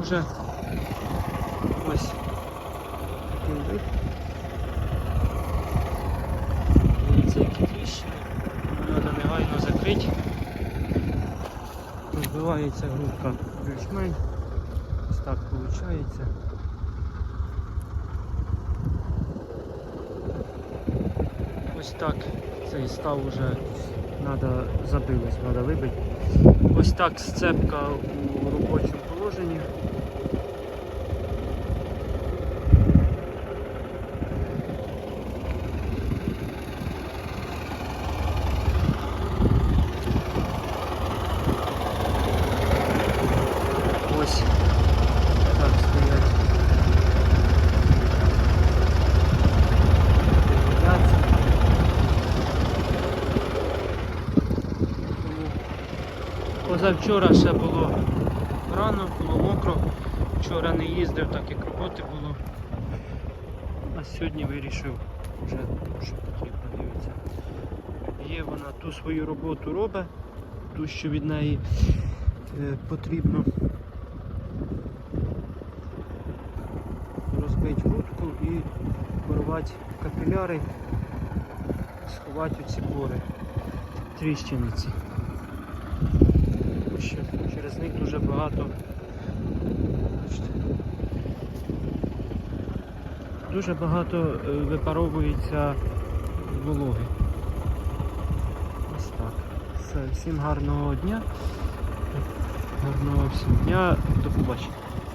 Ось такий вид. Дивіться, які тріщини. Треба негайно закрити. Розбивається грудка більш-менш. Ось так виходить. Ось так цей став уже треба забилось, треба вибити. Ось так сцепка у робочому положенні. Ось так стоять. Вентиляція. Тому Позавчора ще було рано, було мокро. Вчора не їздив, так як роботи було. А сьогодні вирішив вже що потрібно дивитися. Є вона ту свою роботу робить, ту, що від неї е, потрібно розбити грудку і порвати капіляри, сховати оці пори, тріщиниці. Тому що через них дуже багато. Дуже багато е, випаровується вологи. Ось так. Все, всім гарного дня. Гарного всім дня. До побачення.